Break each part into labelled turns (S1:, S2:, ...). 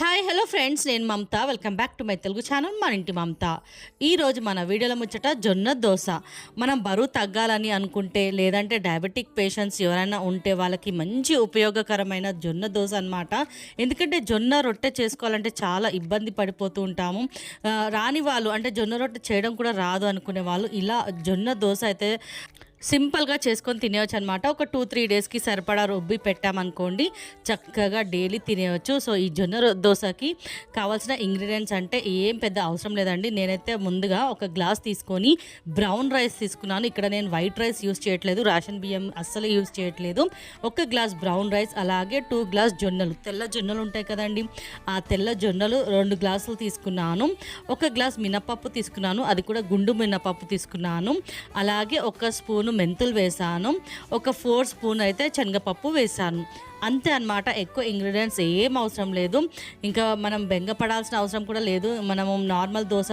S1: Hi hello friends నేను Mamata. Welcome back to my Telugu channel మన ఇంటి మమత. ఈరోజు మన వీడియోలో ముచ్చట జొన్న దోశ. మనం బరువు తగ్గాలని అనుకుంటే లేదంటే డయాబెటిక్ పేషెంట్స్ ఎవరైనా ఉంటే వాళ్ళకి మంచి ఉపయోగకరమైన జొన్న దోశ అనమాట ఎందుకంటే జొన్న రొట్టె చేసుకోవాలంటే చాలా ఇబ్బంది పడిపోతూ ఉంటాము. రాని వాళ్ళు అంటే జొన్న రొట్టె చేయడం కూడా రాదు అనుకునే వాళ్ళు ఇలా జొన్న దోశ అయితే సింపుల్గా చేసుకొని తినేయచ్చు అనమాట ఒక టూ త్రీ డేస్కి సరిపడా రుబ్బి పెట్టామనుకోండి చక్కగా డైలీ తినేయచ్చు. సో ఈ జొన్న దోశకి కావాల్సిన ఇంగ్రీడియంట్స్ అంటే ఏం పెద్ద అవసరం లేదండి. నేనైతే ముందుగా ఒక గ్లాస్ తీసుకొని బ్రౌన్ రైస్ తీసుకున్నాను. ఇక్కడ నేను వైట్ రైస్ యూస్ చేయట్లేదు రేషన్ బియ్యం అస్సలు యూస్ చేయట్లేదు. ఒక గ్లాస్ బ్రౌన్ రైస్ అలాగే టూ గ్లాస్ జొన్నలు. తెల్ల జొన్నలు ఉంటాయి కదండి ఆ తెల్ల జొన్నలు రెండు గ్లాసులు తీసుకున్నాను. ఒక గ్లాస్ మినపప్పు తీసుకున్నాను అది కూడా గుండు మినపప్పు తీసుకున్నాను. అలాగే ఒక స్పూను మెంతులు వేసాను. ఒక ఫోర్ స్పూన్ అయితే శనగపప్పు వేసాను. అంతే అనమాట ఎక్కువ ఇంగ్రీడియంట్స్ ఏం అవసరం లేదు. ఇంకా మనం బెంగపడాల్సిన అవసరం కూడా లేదు. మనము నార్మల్ దోశ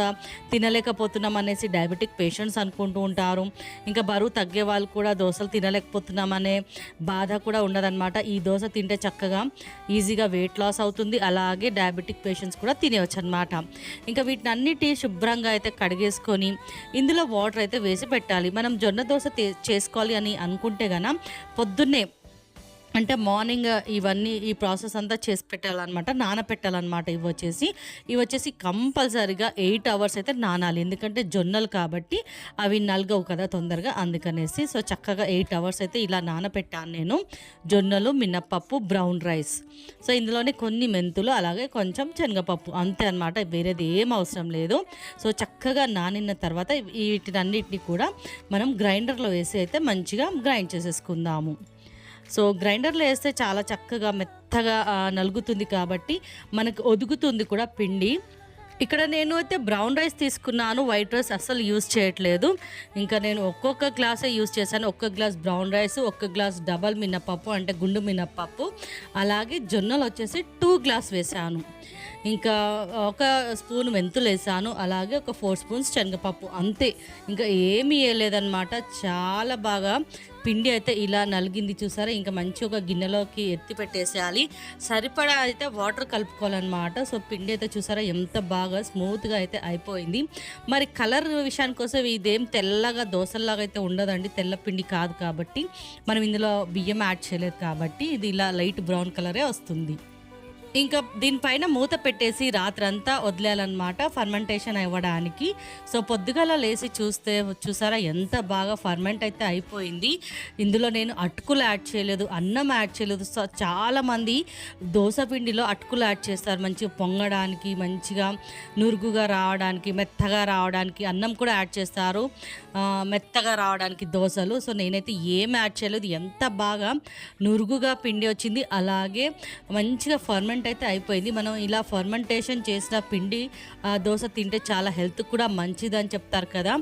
S1: తినలేకపోతున్నాం అనేసి డయాబెటిక్ పేషెంట్స్ అనుకుంటూ ఉంటారు. ఇంకా బరువు తగ్గే వాళ్ళు కూడా దోశలు తినలేకపోతున్నామనే బాధ కూడా ఉండదన్నమాట. ఈ దోశ తింటే చక్కగా ఈజీగా వెయిట్ లాస్ అవుతుంది. అలాగే డయాబెటిక్ పేషెంట్స్ కూడా తినేవచ్చు అనమాట ఇంకా వీటిని అన్నిటి శుభ్రంగా అయితే కడిగేసుకొని ఇందులో వాటర్ అయితే వేసి పెట్టాలి. మనం జొన్న దోశ చేసుకోవాలి అని అనుకుంటే కనుక పొద్దున్నే అంటే మార్నింగ్ ఇవన్నీ ఈ ప్రాసెస్ అంతా చేసి పెట్టాలన్నమాట నానపెట్టాలన్నమాట ఇవి వచ్చేసి. ఇవి వచ్చేసి కంపల్సరీగా ఎయిట్ అవర్స్ అయితే నానాలి. ఎందుకంటే జొన్నలు కాబట్టి అవి నలగవు కదా తొందరగా అందుకనేసి. సో చక్కగా ఎయిట్ అవర్స్ అయితే ఇలా నానపెట్టాను నేను. జొన్నలు మినప్పప్పు బ్రౌన్ రైస్. సో ఇందులోనే కొన్ని మెంతులు అలాగే కొంచెం శనగపప్పు. అంతే అనమాట వేరేది ఏం అవసరం లేదు. సో చక్కగా నానిన తర్వాత వీటినన్నిటిని కూడా మనం గ్రైండర్లో వేసి అయితే మంచిగా గ్రైండ్ చేసేసుకుందాము. సో గ్రైండర్లో వేస్తే చాలా చక్కగా మెత్తగా నలుగుతుంది కాబట్టి మనకు ఒదుగుతుంది కూడా పిండి. ఇక్కడ నేను అయితే బ్రౌన్ రైస్ తీసుకున్నాను వైట్ రైస్ అస్సలు యూజ్ చేయట్లేదు. ఇంకా నేను ఒక్కొక్క గ్లాసే యూజ్ చేశాను ఒక్క గ్లాస్ బ్రౌన్ రైస్ ఒక్క గ్లాస్ డబల్ మినప్పప్పు అంటే గుండు మినపప్పు. అలాగే జొన్నలు వచ్చేసి టూ గ్లాస్ వేసాను ఇంకా ఒక స్పూన్ మెంతులు వేసాను అలాగే ఒక ఫోర్ స్పూన్స్ శనగపప్పు అంతే. ఇంకా ఏమీ వేయలేదన్నమాట. చాలా బాగా పిండి అయితే ఇలా నలిగింది చూసారా? ఇంకా మంచి ఒక గిన్నెలోకి ఎత్తి పెట్టేసేయాలి. సరిపడా అయితే వాటర్ కలుపుకోవాలన్నమాట. సో పిండి అయితే చూసారా? ఎంత బాగా స్మూత్గా అయితే అయిపోయింది. మరి కలర్ విషయానికి ఇదేం తెల్లగా దోశల్లాగా అయితే ఉండదండి. తెల్ల పిండి కాదు కాబట్టి మనం ఇందులో బియ్యం యాడ్ చేయలేదు కాబట్టి ఇది ఇలా లైట్ బ్రౌన్ కలరే వస్తుంది. ఇంకా దీనిపైన మూత పెట్టేసి రాత్రంతా వదిలేయాలన్నమాట ఫర్మెంటేషన్ అవ్వడానికి. సో పొద్దుగాల లేచి చూస్తే చూసారా ఎంత బాగా ఫర్మెంట్ అయితే అయిపోయింది. ఇందులో నేను అటుకులు యాడ్ చేయలేదు అన్నం యాడ్ చేయలేదు. సో చాలామంది దోశ పిండిలో అటుకులు యాడ్ చేస్తారు. మంచిగా పొంగడానికి మంచిగా నురుగుగా రావడానికి మెత్తగా రావడానికి అన్నం కూడా యాడ్ చేస్తారు. మెత్తగా రావడానికి దోశలు. సో నేనైతే ఏం యాడ్ చేయలేదు. ఎంత బాగా నురుగుగా పిండి వచ్చింది. అలాగే మంచిగా ఫర్మెంట్ అయితే అయిపోయింది. మనం ఇలా ఫర్మెంటేషన్ చేసిన పిండి దోశ తింటే చాలా హెల్త్ కూడా మంచిది అని చెప్తారు కదా.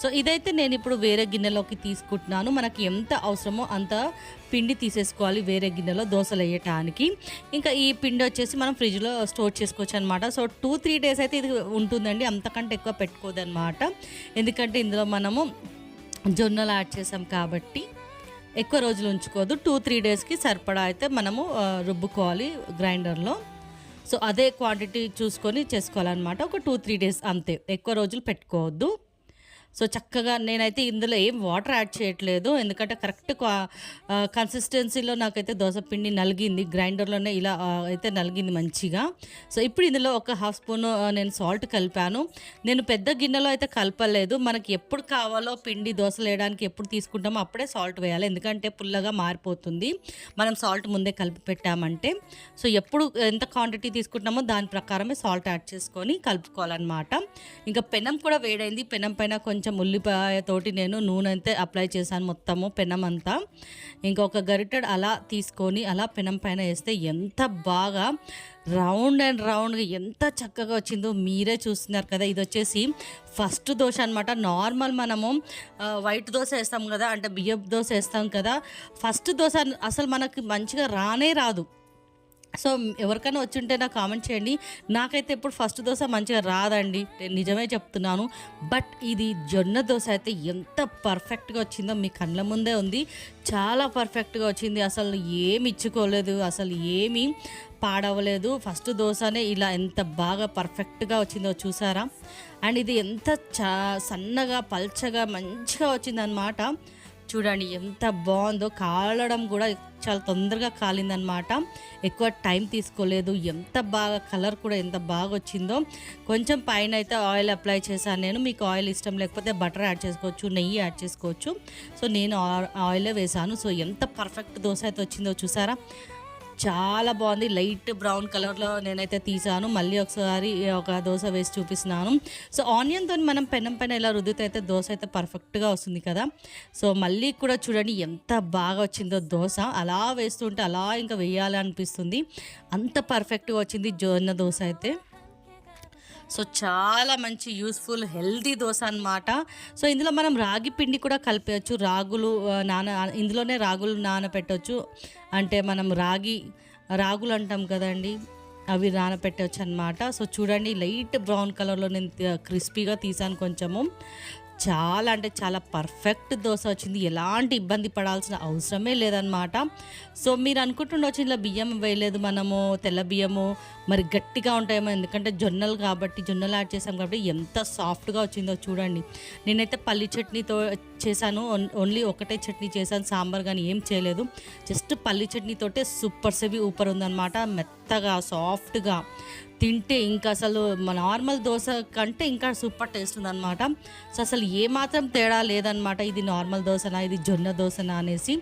S1: సో ఇదైతే నేను ఇప్పుడు వేరే గిన్నెలోకి తీసుకుంటున్నాను. మనకి ఎంత అవసరమో అంత పిండి తీసేసుకోవాలి వేరే గిన్నెలో దోశలు వేయటానికి. ఇంకా ఈ పిండి వచ్చేసి మనం ఫ్రిడ్జ్లో స్టోర్ చేసుకోవచ్చు అనమాట సో టూ త్రీ డేస్ అయితే ఇది ఉంటుందండి. అంతకంటే ఎక్కువ పెట్టుకోదన్నమాట. ఎందుకంటే ఇందులో మనము జొన్నలు యాడ్ చేసాం కాబట్టి ఎక్కువ రోజులు ఉంచుకోదు. టూ త్రీ డేస్కి సరిపడా అయితే మనము రుబ్బుకోవాలి గ్రైండర్లో. సో అదే క్వాంటిటీ చూసుకొని చేసుకోవాలన్నమాట. ఒక టూ త్రీ డేస్ అంతే. ఎక్కువ రోజులు పెట్టుకోవద్దు. సో చక్కగా నేనైతే ఇందులో ఏం వాటర్ యాడ్ చేయట్లేదు. ఎందుకంటే కరెక్ట్ కన్సిస్టెన్సీలో నాకైతే దోశ పిండి నలిగింది. గ్రైండర్లోనే ఇలా అయితే నలిగింది మంచిగా. సో ఇప్పుడు ఇందులో ఒక హాఫ్ స్పూన్ నేను సాల్ట్ కలిపాను. నేను పెద్ద గిన్నెలో అయితే కలపలేదు. మనకి ఎప్పుడు కావాలో పిండి దోశలు వేయడానికి ఎప్పుడు తీసుకుంటామో అప్పుడే సాల్ట్ వేయాలి. ఎందుకంటే పుల్లగా మారిపోతుంది. మనం సాల్ట్ ముందే కలిపి పెట్టామంటే. సో ఎప్పుడు ఎంత క్వాంటిటీ తీసుకుంటామో దాని ప్రకారమే సాల్ట్ యాడ్ చేసుకొని కలుపుకోవాలన్నమాట. ఇంకా పెనం కూడా వేడైంది. పెనం పైన కొంచెం ఉల్లిపాయతోటి నేను నూనె అయితే అప్లై చేశాను మొత్తము పెనం అంతా. ఇంకొక గరిటెడ్ అలా తీసుకొని అలా పెనం పైన వేస్తే ఎంత బాగా రౌండ్ అండ్ రౌండ్గా ఎంత చక్కగా వచ్చిందో మీరే చూస్తున్నారు కదా. ఇది వచ్చేసి ఫస్ట్ దోశ అనమాట నార్మల్ మనము వైట్ దోశ వేస్తాం కదా అంటే బియ్యపు దోశ వేస్తాం కదా. ఫస్ట్ దోశ అసలు మనకి మంచిగా రానే రాదు. సో ఎవరికైనా వచ్చి ఉంటే నాకు కామెంట్ చేయండి. నాకైతే ఇప్పుడు ఫస్ట్ దోశ మంచిగా రాదండి. నేను నిజమే చెప్తున్నాను. బట్ ఇది జొన్న దోశ అయితే ఎంత పర్ఫెక్ట్గా వచ్చిందో మీ కళ్ళ ముందే ఉంది. చాలా పర్ఫెక్ట్గా వచ్చింది. అసలు ఏమి ఇచ్చుకోలేదు. అసలు ఏమీ పాడవలేదు. ఫస్ట్ దోశనే ఇలా ఎంత బాగా పర్ఫెక్ట్గా వచ్చిందో చూసారా? అండ్ ఇది ఎంత చా సన్నగా పల్చగా మంచిగా వచ్చిందనమాట చూడండి ఎంత బాగుందో కాలడం కూడా చాలా తొందరగా కాలిందనమాట. ఎక్కువ టైం తీసుకోలేదు ఎంత బాగా కలర్ కూడా ఎంత బాగా వచ్చిందో. కొంచెం పైన అయితే ఆయిల్ అప్లై చేశాను నేను మీకు ఆయిల్ ఇష్టం లేకపోతే బటర్ యాడ్ చేసుకోవచ్చు నెయ్యి యాడ్ చేసుకోవచ్చు. సో నేను ఆయిలే వేసాను సో ఎంత పర్ఫెక్ట్ దోశ అయితే వచ్చిందో చూసారా? చాలా బాగుంది. లైట్ బ్రౌన్ కలర్లో నేనైతే తీసాను. మళ్ళీ ఒకసారి ఒక దోశ వేసి చూపిస్తున్నాను. సో ఆనియన్తో మనం పెనం పైన ఇలా రుద్దితే అయితే దోశ అయితే పర్ఫెక్ట్గా వస్తుంది కదా. సో మళ్ళీ కూడా చూడండి ఎంత బాగా వచ్చిందో దోశ. అలా వేస్తుంటే అలా ఇంకా వేయాలి అనిపిస్తుంది అంత పర్ఫెక్ట్గా వచ్చింది జొన్న దోశ అయితే. సో చాలా మంచి యూస్ఫుల్ హెల్దీ దోశ అన్నమాట. సో ఇందులో మనం రాగి పిండి కూడా కలిపేయచ్చు. రాగులు నాన ఇందులోనే రాగులు నానపెట్టవచ్చు అంటే మనం రాగి రాగులు అంటాం కదండి అవి నానపెట్టవచ్చు అనమాట సో చూడండి లైట్ బ్రౌన్ కలర్లో నేను క్రిస్పీగా తీసాను కొంచెము. చాలా అంటే చాలా పర్ఫెక్ట్ దోశ వచ్చింది. ఎలాంటి ఇబ్బంది పడాల్సిన అవసరమే లేదనమాట సో మీరు అనుకుంటుండొచ్చు ఇలా బియ్యం వేయలేదు మనము తెల్ల బియ్యము మరి గట్టిగా ఉంటాయేమో ఎందుకంటే జొన్నలు కాబట్టి జొన్నలు యాడ్ చేసాం కాబట్టి ఎంత సాఫ్ట్గా వచ్చిందో చూడండి. నేనైతే పల్లి చట్నీతో చేశాను. ఓన్లీ ఒకటే చట్నీ చేశాను సాంబార్ కానీ ఏం చేయలేదు. జస్ట్ పల్లి చట్నీతోటే సూపర్ సెవి ఊపర్ ఉందన్నమాట. మెత్తగా సాఫ్ట్గా తింటే ఇంకా అసలు మన నార్మల్ దోశ కంటే ఇంకా సూపర్ టేస్ట్ ఉందన్నమాట. సో అసలు ఏమాత్రం తేడా లేదనమాట ఇది నార్మల్ దోశనా ఇది జొన్న దోశనా అనేసి.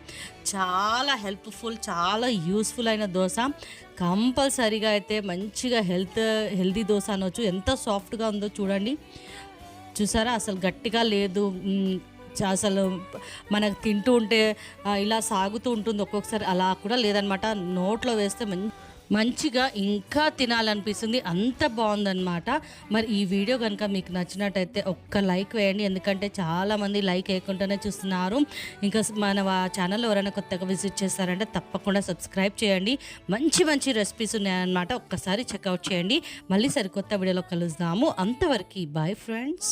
S1: చాలా హెల్ప్ఫుల్ చాలా యూస్ఫుల్ అయిన దోశ. కంపల్సరీగా అయితే మంచిగా హెల్త్ హెల్దీ దోశ అనొచ్చు. ఎంత సాఫ్ట్గా ఉందో చూడండి. చూసారా? అసలు గట్టిగా లేదు. అసలు మనకు తింటూ ఉంటే ఇలా సాగుతూ ఉంటుంది ఒక్కొక్కసారి. అలా కూడా లేదనమాట నోట్లో వేస్తే మంచి మంచిగా ఇంకా తినాలనిపిస్తుంది. అంత బాగుందనమాట మరి ఈ వీడియో కనుక మీకు నచ్చినట్టయితే ఒక్క లైక్ వేయండి. ఎందుకంటే చాలామంది లైక్ వేయకుండానే చూస్తున్నారు. ఇంకా మన ఛానల్ ఎవరైనా కొత్తగా విజిట్ చేస్తారంటే తప్పకుండా సబ్స్క్రైబ్ చేయండి. మంచి మంచి రెసిపీస్ ఉన్నాయన్నమాట. ఒక్కసారి చెక్అవుట్ చేయండి. మళ్ళీ సరికొత్త వీడియోలో కలుద్దాము. అంతవరకు బాయ్ ఫ్రెండ్స్.